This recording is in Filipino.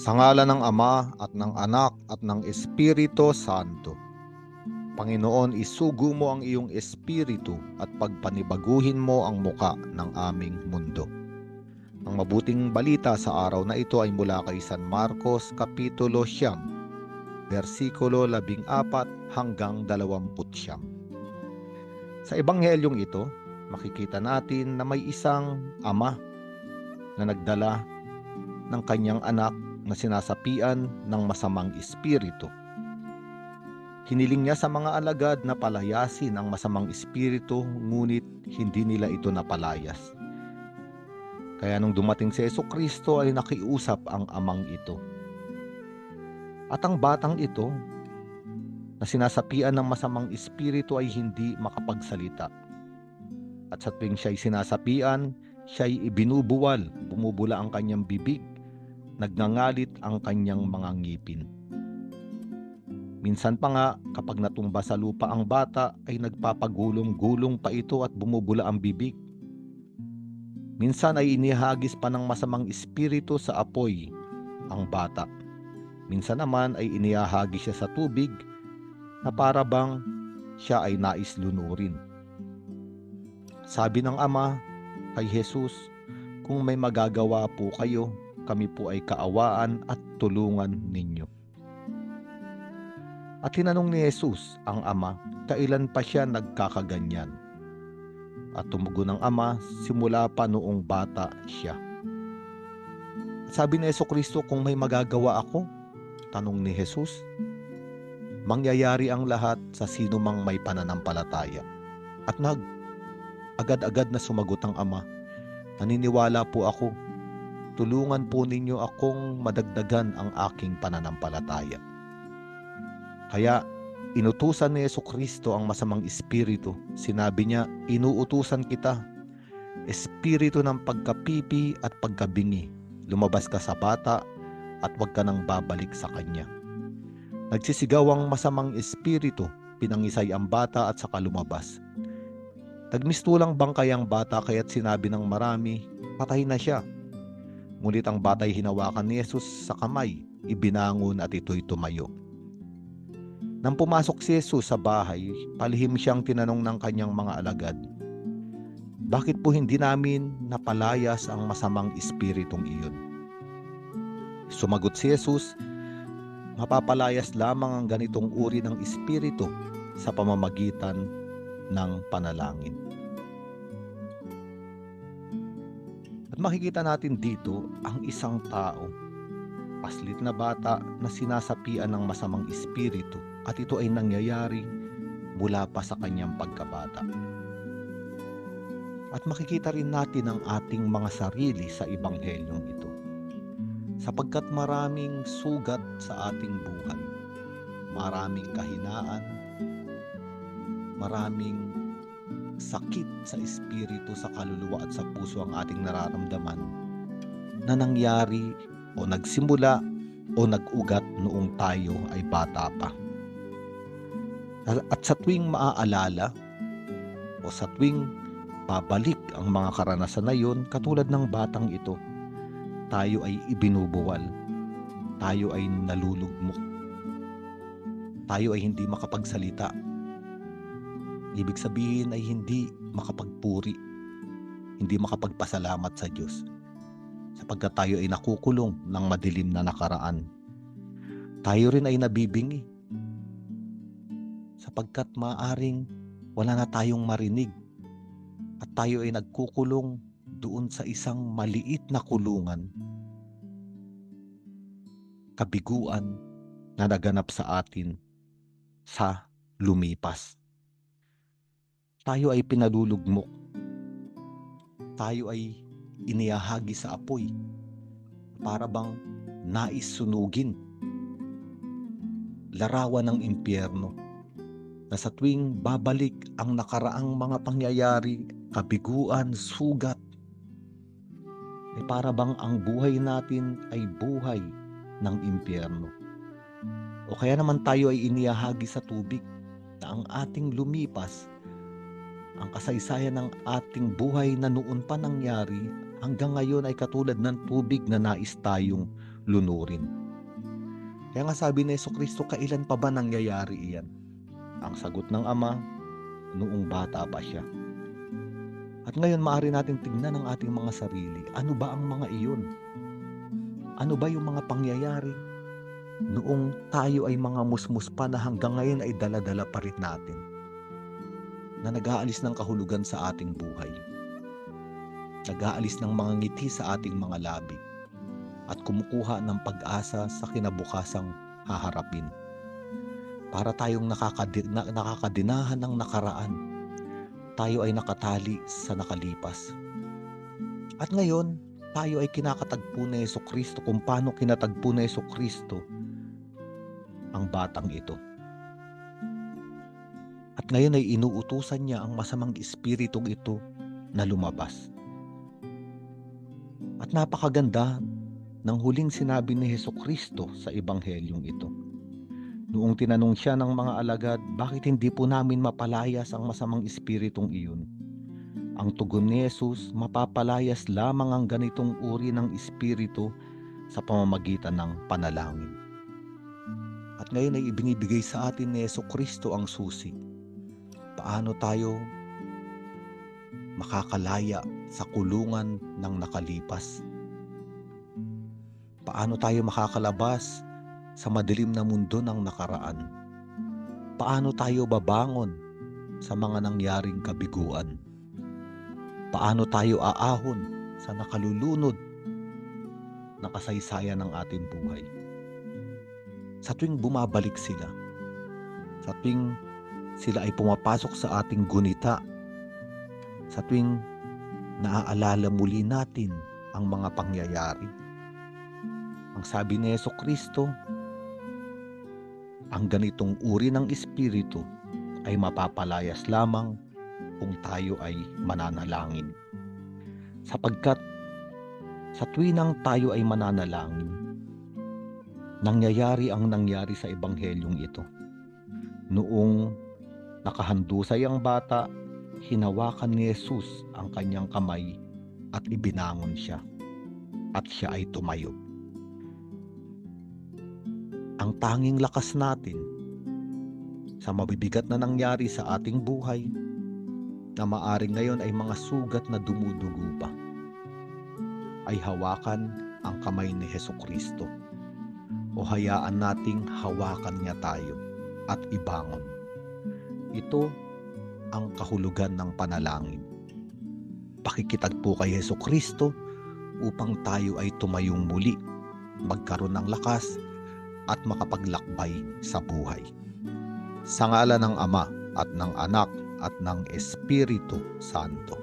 Sa ngala ng Ama at ng Anak at ng Espiritu Santo. Panginoon, isugo mo ang iyong espiritu at pagpanibaguhin mo ang muka ng aming mundo. Ang mabuting balita sa araw na ito ay mula kay San Marcos Kapitulo Siyam, versikulo 14 hanggang 20. Sa ebanghelyong ito, makikita natin na may isang ama na nagdala ng kanyang anak na sinasapian ng masamang espiritu. Hiniling niya sa mga alagad na palayasin ang masamang espiritu ngunit hindi nila ito napalayas. Kaya nung dumating si Yeso Kristo ay nakiusap ang amang ito. At ang batang ito na sinasapian ng masamang espiritu ay hindi makapagsalita. At sa tuwing siya'y sinasapian, siya'y ibinubuwal, bumubula ang kanyang bibig, nagngangalit ang kanyang mga ngipin. Minsan pa nga kapag natumba sa lupa ang bata ay nagpapagulong-gulong pa ito at bumubula ang bibig. Minsan ay inihagis pa ng masamang espiritu sa apoy ang bata. Minsan naman ay inihagis siya sa tubig na para bang siya ay nais lunurin. Sabi ng ama kay Jesus, kung may magagawa po kayo, kami po ay kaawaan at tulungan ninyo. At tinanong ni Jesus ang ama, kailan pa siya nagkakaganyan? At tumugon ng ama, simula pa noong bata siya. Sabi ni Yeso Kristo, kung may magagawa ako, tanong ni Jesus, mangyayari ang lahat sa sino mang may pananampalataya. At nag, agad-agad na sumagot ang ama, naniniwala po ako, tulungan po ninyo akong madagdagan ang aking pananampalataya. Kaya inutusan ni Yeso Kristo ang masamang espiritu. Sinabi niya, inuutusan kita. Espiritu ng pagkapipi at pagkabingi. Lumabas ka sa bata at huwag ka nang babalik sa kanya. Nagsisigaw ang masamang espiritu, pinangisay ang bata at saka lumabas. Nagmistulang bangkay ang bata kaya't sinabi ng marami, patay na siya. Ngunit ang batay hinawakan ni Jesus sa kamay, ibinangon at ito'y tumayo. Nang pumasok si Jesus sa bahay, palihim siyang tinanong ng kanyang mga alagad, Bakit po hindi namin napalayas ang masamang espiritong iyon? Sumagot si Jesus, Mapapalayas lamang ang ganitong uri ng espiritu sa pamamagitan ng panalangin. Makikita natin dito ang isang tao, paslit na bata na sinasapian ng masamang espiritu at ito ay nangyayari mula pa sa kanyang pagkabata. At makikita rin natin ang ating mga sarili sa ibanghelyong ito. Sapagkat maraming sugat sa ating buhay, maraming kahinaan, maraming sakit sa espiritu, sa kaluluwa at sa puso ang ating nararamdaman na nangyari o nagsimula o nag-ugat noong tayo ay bata pa. At sa tuwing maaalala o sa tuwing babalik ang mga karanasan na yon, katulad ng batang ito, tayo ay ibinubuwal. Tayo ay nalulugmok. Tayo ay hindi makapagsalita. Ibig sabihin ay hindi makapagpuri. Hindi makapagpasalamat sa Diyos. Sapagkat tayo ay nakukulong ng madilim na nakaraan. Tayo rin ay nabibingi sapagkat maaring wala na tayong marinig at tayo ay nagkukulong doon sa isang maliit na kulungan. Kabiguan na naganap sa atin sa lumipas. Tayo ay pinalulugmok. Tayo ay iniyahagi sa apoy para bang nais sunugin. Larawan ng impyerno na sa tuwing babalik ang nakaraang mga pangyayari, kabiguan, sugat, ay para bang ang buhay natin ay buhay ng impyerno. O kaya naman tayo ay iniyahagi sa tubig na ang ating lumipas, ang kasaysayan ng ating buhay na noon pa nangyari hanggang ngayon ay katulad ng tubig na nais tayong lunurin. Kaya nga sabi ni Yeso Kristo, kailan pa ba nangyayari iyan? Ang sagot ng Ama, noong bata pa siya. At ngayon maaari natin tingnan ang ating mga sarili. Ano ba ang mga iyon? Ano ba yung mga pangyayari noong tayo ay mga musmus pa na hanggang ngayon ay daladala pa rin natin na nag-aalis ng kahulugan sa ating buhay. Nag-aalis ng mga ngiti sa ating mga labi at kumukuha ng pag-asa sa kinabukasang haharapin. Para tayong nakakadi- na- nakakadinahan ng nakaraan, tayo ay nakatali sa nakalipas. At ngayon, tayo ay kinakatagpo na Yeso Kristo kung paano kinatagpo na Yeso Kristo ang batang ito. At ngayon ay inuutusan niya ang masamang espiritong ito na lumabas. At napakaganda ng huling sinabi ni Heso Kristo sa ebanghelyong ito. Noong tinanong siya ng mga alagad, bakit hindi po namin mapalayas ang masamang espiritong iyon? Ang tugon ni Jesus, mapapalayas lamang ang ganitong uri ng espiritu sa pamamagitan ng panalangin. At ngayon ay ibinibigay sa atin ni Yeso Kristo ang susi. Paano tayo makakalaya sa kulungan ng nakalipas? Paano tayo makakalabas sa madilim na mundo ng nakaraan? Paano tayo babangon sa mga nangyaring kabiguan? Paano tayo aahon sa nakalulunod na kasaysayan ng ating buhay? Sa tuwing bumabalik sila, sa tuwing sila ay pumapasok sa ating gunita, sa tuwing naaalala muli natin ang mga pangyayari. Ang sabi ni Yeso Kristo, ang ganitong uri ng espiritu ay mapapalayas lamang kung tayo ay mananalangin. Sapagkat sa tuwinang tayo ay mananalangin, nangyayari ang nangyari sa ebanghelyong ito. Noong nakahandusay ang bata, hinawakan ni Jesus ang kanyang kamay at ibinangon siya at siya ay tumayo. Ang tanging lakas natin sa mabibigat na nangyari sa ating buhay na maaring ngayon ay mga sugat na dumudugo pa ay hawakan ang kamay ni Heso Kristo o hayaan nating hawakan niya tayo at ibangon. Ito ang kahulugan ng panalangin. Pakikitagpo kay Heso Kristo upang tayo ay tumayong muli, magkaroon ng lakas at makapaglakbay sa buhay. Sa ngala ng Ama at ng Anak at ng Espiritu Santo.